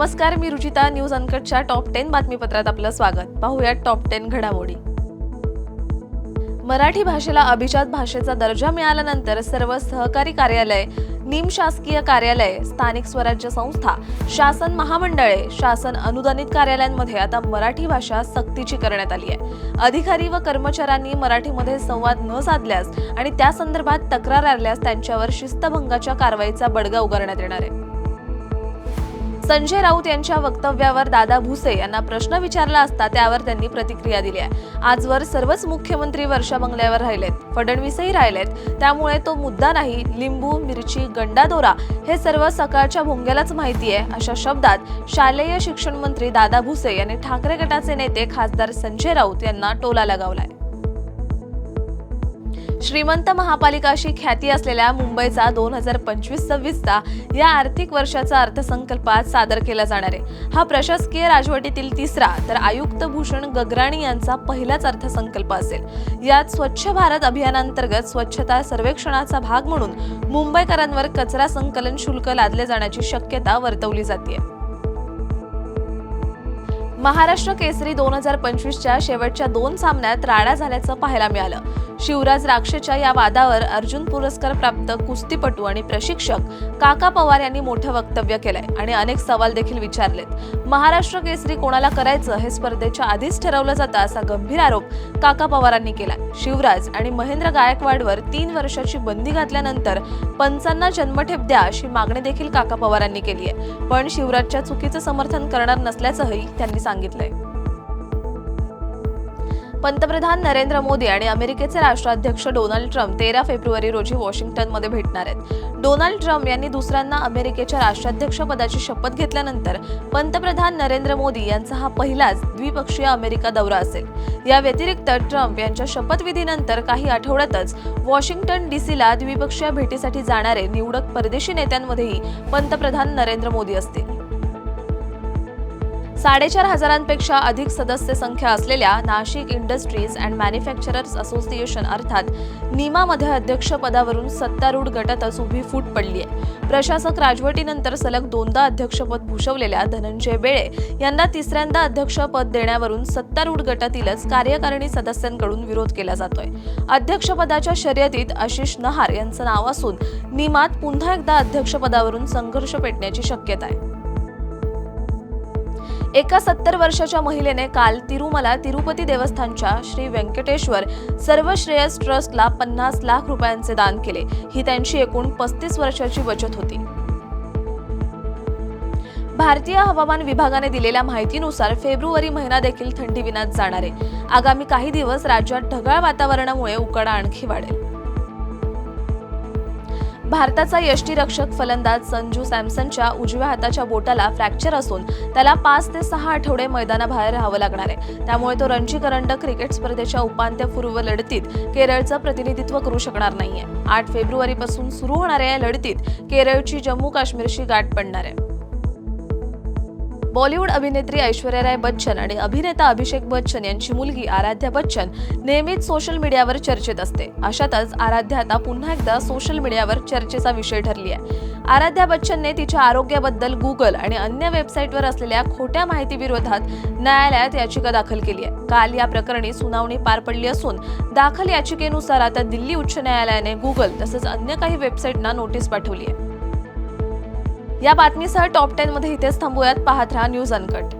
नमस्कार मी रुचिता. न्यूज अनकटच्या टॉप टेन बातमीपत्रात आपलं स्वागत. पाहूयात टॉप टेन घडामोडी. मराठी भाषेला अभिजात भाषेचा दर्जा मिळाल्यानंतर सर्व सहकारी कार्यालय निमशासकीय कार्यालय स्थानिक स्वराज्य संस्था शासन महामंडळे शासन अनुदानित कार्यालयांमध्ये आता मराठी भाषा सक्तीची करण्यात आली आहे. अधिकारी व कर्मचाऱ्यांनी मराठीमध्ये संवाद न साधल्यास आणि त्या संदर्भात तक्रार आल्यास त्यांच्यावर शिस्तभंगाच्या कारवाईचा बडगा उगारण्यात येणार आहे. संजय राऊत यांच्या वक्तव्यावर दादा भुसे यांना प्रश्न विचारला असता त्यावर त्यांनी प्रतिक्रिया दिली आहे. आजवर सर्वच मुख्यमंत्री वर्षा बंगल्यावर राहिलेत फडणवीसही राहिलेत. त्यामुळे तो मुद्दा नाही लिंबू मिरची गंडादोरा हे सर्व सकाळच्या भोंग्यालाच माहिती आहे अशा शब्दात शालेय शिक्षण मंत्री दादा भुसे यांनी ठाकरे गटाचे नेते खासदार संजय राऊत यांना टोला लगावलाय. श्रीमंत महापालिकाशी ख्याती असलेल्या मुंबईचा दोन हजार पंचवीस सव्वीसचा या आर्थिक वर्षाचा अर्थसंकल्पात सादर केला जाणार आहे. हा प्रशासकीय राजवटीतील तिसरा तर आयुक्त भूषण गगराणी यांचा पहिलाच अर्थसंकल्प असेल. यात स्वच्छ भारत अभियानांतर्गत स्वच्छता सर्वेक्षणाचा भाग म्हणून मुंबईकरांवर कचरा संकलन शुल्क लादले जाण्याची शक्यता वर्तवली जाते महाराष्ट्र केसरी दोन हजार पंचवीसच्या शेवटच्या दोन सामन्यात राडा झाल्याचं पाहायला मिळालं. शिवराज राक्षेच्या या वादावर अर्जुन पुरस्कार प्राप्त कुस्तीपटू आणि प्रशिक्षक काका पवार यांनी मोठं वक्तव्य केलंय आणि अनेक सवाल देखील विचारलेत. महाराष्ट्र केसरी कोणाला करायचं हे स्पर्धेच्या आधीच ठरवलं जातं असा गंभीर आरोप काका पवारांनी केला शिवराज आणि महेंद्र गायकवाडवर तीन वर्षाची बंदी घातल्यानंतर पंचांना जन्मठेप द्या अशी मागणी देखील काका पवारांनी केली आहे पण शिवराजच्या चुकीचं समर्थन करणार नसल्याचंही त्यांनी सांगितलंय. पंतप्रधान नरेंद्र मोदी आणि अमेरिकेचे राष्ट्राध्यक्ष डोनाल्ड ट्रम्प तेरा फेब्रुवारी रोजी वॉशिंग्टनमध्ये भेटणार आहेत. डोनाल्ड ट्रम्प यांनी दुसऱ्यांना अमेरिकेच्या राष्ट्राध्यक्षपदाची शपथ घेतल्यानंतर पंतप्रधान नरेंद्र मोदी यांचा हा पहिलाच द्विपक्षीय अमेरिका दौरा असेल. या व्यतिरिक्त ट्रम्प यांच्या शपथविधीनंतर काही आठवड्यातच वॉशिंग्टन डीसीला द्विपक्षीय भेटीसाठी जाणारे निवडक परदेशी नेत्यांमध्येही पंतप्रधान नरेंद्र मोदी असतील. साडेचार हजारांपेक्षा अधिक सदस्य संख्या असलेल्या Nashik Industries and Manufacturers Association अर्थात निमामध्ये अध्यक्षपदावरून सत्तारूढ गटातच उभी फूट पडली आहे प्रशासक राजवटीनंतर सलग दोनदा अध्यक्षपद भूषवलेल्या धनंजय बेळे यांना तिसऱ्यांदा अध्यक्षपद देण्यावरून सत्तारूढ गटातीलच कार्यकारिणी सदस्यांकडून विरोध केला जातोय. अध्यक्षपदाच्या शर्यतीत आशिष नहार यांचं नाव असून निमात पुन्हा एकदा अध्यक्षपदावरून संघर्ष पेटण्याची शक्यता आहे. एका सत्तर वर्षाच्या महिलेने काल तिरुमला तिरुपती देवस्थानच्या श्री व्यंकटेश्वर सर्व श्रेयस ट्रस्टला पन्नास लाख रुपयांचे दान केले. ही त्यांची एकूण पस्तीस वर्षाची बचत होती. भारतीय हवामान विभागाने दिलेल्या माहितीनुसार फेब्रुवारी महिना देखील थंडीविनात जाणार आहे. आगामी काही दिवस राज्यात ढगाळ वातावरणामुळे उकाडा आणखी वाढेल. भारताचा यष्टीरक्षक फलंदाज संजू सॅमसनच्या उजव्या हाताच्या बोटाला फ्रॅक्चर असून त्याला पाच ते सहा आठवडे मैदानाबाहेर राहावं लागणार आहे. त्यामुळे तो रणजी करंडक क्रिकेट स्पर्धेच्या उपांत्यपूर्व लढतीत केरळचं प्रतिनिधित्व करू शकणार नाहीये. आठ फेब्रुवारीपासून सुरू होणाऱ्या या लढतीत केरळची जम्मू काश्मीरशी गाठ पडणार आहे. बॉलिवूड अभिनेत्री ऐश्वर्या राय बच्चन आणि अभिनेता अभिषेक बच्चन यांची मुलगी आराध्या बच्चन नेहमीच सोशल मीडियावर चर्चेत असते. अशातच आराध्या आता पुन्हा एकदा सोशल मीडियावर चर्चेचा विषय ठरली आहे आराध्या बच्चनने तिच्या आरोग्याबद्दल गुगल आणि अन्य वेबसाईटवर असलेल्या खोट्या माहितीविरोधात न्यायालयात याचिका दाखल केली आहे काल या प्रकरणी सुनावणी पार पडली असून दाखल याचिकेनुसार आता दिल्ली उच्च न्यायालयाने गुगल तसंच अन्य काही वेबसाईटना नोटीस पाठवली आहे या बातमीसह टॉप टेनमध्ये इथेच थांबूयात. पाहत राहा न्यूज अनकट.